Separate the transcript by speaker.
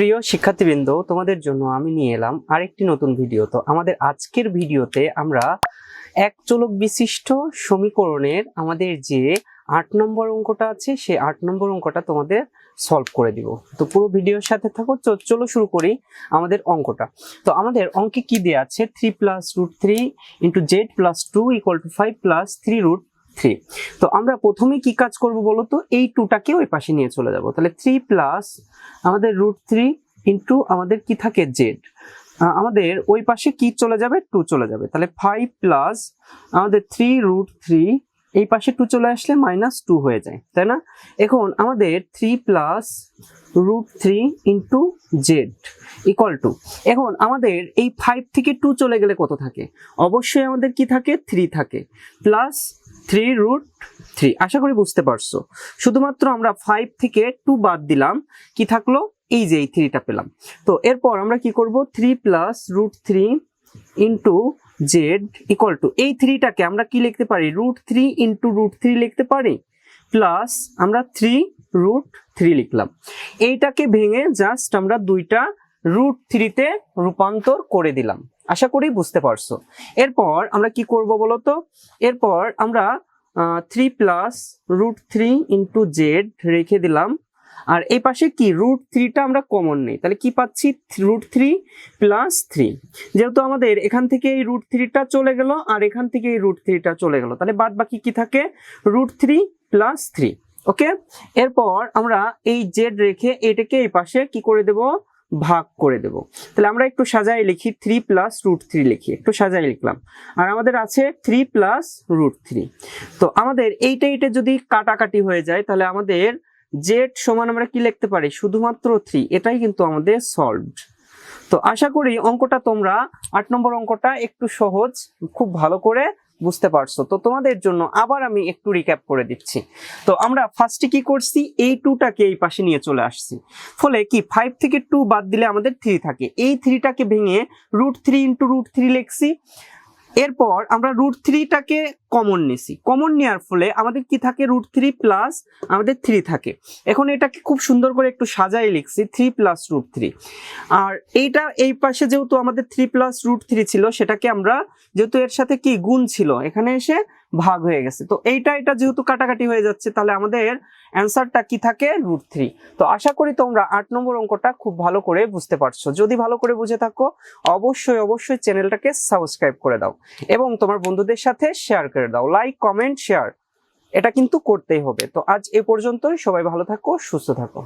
Speaker 1: প্রিয় শিক্ষার্থীবৃন্দ, তোমাদের জন্য আমি নিয়ে এলাম আরেকটি নতুন ভিডিও। তো আমাদের আজকের ভিডিওতে আমরা এক চলক বিশিষ্ট সমীকরণের আমাদের যে আট নম্বর অঙ্কটা আছে সেই আট নম্বর অঙ্কটা তোমাদের সলভ করে দিব। তো পুরো ভিডিওর সাথে থাকো, চলো শুরু করি আমাদের অঙ্কটা। তো আমাদের অঙ্কে কি দেওয়া আছে? Three plus root three into Z plus two equal two five plus three root three তো আমরা প্রথমে কি কাজ করব বলো তো এই টুটাকে ওই পাশে নিয়ে চলে যাব। তাহলে থ্রি প্লাস আমাদের রুট থ্রি ইন্টু আমাদের কি থাকে? জেড আমাদের ওই পাশে কি চলে যাবে? টু চলে যাবে। তাহলে ফাইভ প্লাস আমাদের থ্রি রুট থ্রি এই পাশে টু চলে আসলে মাইনাস টু হয়ে যায়, তাই না? এখন আমাদের three plus root three into Z equal two এখন আমাদের এই ফাইভ থেকে টু চলে গেলে কত থাকে? অবশ্যই আমাদের কি থাকে? থ্রি থাকে। প্লাস থ্রি রুট থ্রি আশা করি বুঝতে পারছ। শুধুমাত্র আমরা ফাইভ থেকে টু বাদ দিলাম। কি থাকল? এই যে এই থ্রিটা পেলাম। তো এরপর আমরা কি করব? Three plus root three into Z equal two এই থ্রিটাকে আমরা কি লিখতে পারি? Root three into root three লিখতে পারি? প্লাস আমরা থ্রি রুট থ্রি লিখলাম। এইটাকে ভেঙে জাস্ট আমরা দুইটা রুট থ্রিতে রূপান্তর করে দিলাম। আশা করি বুঝতে পারছ। এরপর আমরা কি করব বলতো? এরপর আমরা three plus root three into Z রেখে দিলাম। আর এই পাশে কি? রুট থ্রিটা আমরা কমন নেই। তাহলে কি পাচ্ছি? রুট থ্রি প্লাস থ্রি যেহেতু আমাদের এখান থেকে এই রুট থ্রিটা চলে গেল, আর এখান থেকে এই রুট থ্রিটা চলে গেল। তাহলে বাদ বাকি কি থাকে? Root three plus three okay এরপর আমরা এই জেড রেখে এটাকে এই পাশে কি করে দেব? ভাগ করে দেব। তাহলে আমরা একটু সাজাই লিখি থ্রি প্লাস রুট থ্রি লিখি, একটু সাজাই লিখলাম। আর আমাদের আছে থ্রি প্লাস রুট থ্রি তো আমাদের এইটা এইটা যদি কাটাকাটি হয়ে যায়, তাহলে আমাদের জেড সমান আমরা কি লিখতে পারি? শুধুমাত্র থ্রি এটাই কিন্তু আমাদের সলভড তো আশা করি অঙ্কটা তোমরা, আট নম্বর অঙ্কটা একটু সহজ, খুব ভালো করে বুঝতে পারছ। তো তোমাদের জন্য আবার আমি একটু রিক্যাপ করে দিচ্ছি। তো আমরা ফার্স্টে কি করছি? এই টুটাকে এই পাশে নিয়ে চলে আসছি। ফলে কি? ফাইভ থেকে টু বাদ দিলে আমাদের থ্রি থাকে। এই থ্রিটাকে ভেঙে root three into root three লিখছি। এরপর আমরা রুট থ্রিটাকে কমন নিছি কমন নেওয়ার ফলে আমাদের কি থাকে? রুট থ্রি প্লাস আমাদের থ্রি থাকে। এখন এটাকে খুব সুন্দর করে একটু সাজাই লিখছি থ্রি প্লাস রুট থ্রি আর এইটা এই পাশে যেহেতু আমাদের থ্রি প্লাস রুট থ্রি ছিল, সেটাকে আমরা যেহেতু এর সাথে কি? গুণ ছিল। এখানে এসে ভাগ হয়ে গেছে। তো এইটা, এটা যেহেতু কাটাকাটি হয়ে যাচ্ছে, তাহলে আমাদের অ্যান্সারটা কি থাকে? রুট থ্রি তো আশা করি তোমরা আট নম্বর অঙ্কটা খুব ভালো করে বুঝতে পারছ। যদি ভালো করে বুঝে থাকো, অবশ্যই অবশ্যই চ্যানেলটাকে সাবস্ক্রাইব করে দাও। এবং তোমার বন্ধুদের সাথে শেয়ার করে দাও। লাইক কমেন্ট শেয়ার এটা কিন্তু করতেই হবে। তো আজ এ পর্যন্তই। সবাই ভালো থাকো, সুস্থ থাকো।